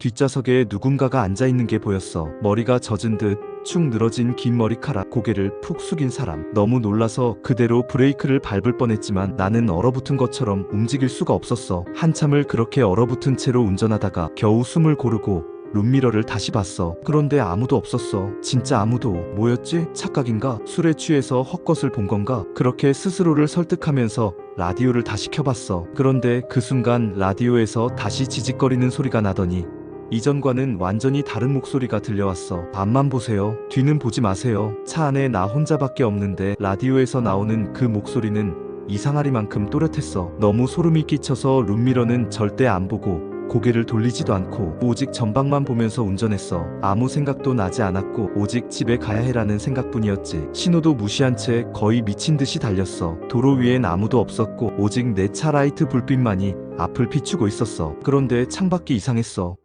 뒷좌석에 누군가가 앉아있는 게 보였어. 머리가 젖은 듯 축 늘어진 긴 머리카락, 고개를 푹 숙인 사람. 너무 놀라서 그대로 브레이크를 밟을 뻔했지만 나는 얼어붙은 것처럼 움직일 수가 없었어. 한참을 그렇게 얼어붙은 채로 운전하다가 겨우 숨을 고르고 룸미러를 다시 봤어. 그런데 아무도 없었어. 진짜 아무도. 뭐였지? 착각인가? 술에 취해서 헛것을 본 건가? 그렇게 스스로를 설득하면서 라디오를 다시 켜봤어. 그런데 그 순간 라디오에서 다시 지직거리는 소리가 나더니 이전과는 완전히 다른 목소리가 들려왔어. 앞만 보세요. 뒤는 보지 마세요. 차 안에 나 혼자밖에 없는데 라디오에서 나오는 그 목소리는 이상하리만큼 또렷했어. 너무 소름이 끼쳐서 룸미러는 절대 안 보고 고개를 돌리지도 않고 오직 전방만 보면서 운전했어. 아무 생각도 나지 않았고 오직 집에 가야 해라는 생각뿐이었지. 신호도 무시한 채 거의 미친 듯이 달렸어. 도로 위엔 아무도 없었고 오직 내 차 라이트 불빛만이 앞을 비추고 있었어. 그런데 창밖이 이상했어.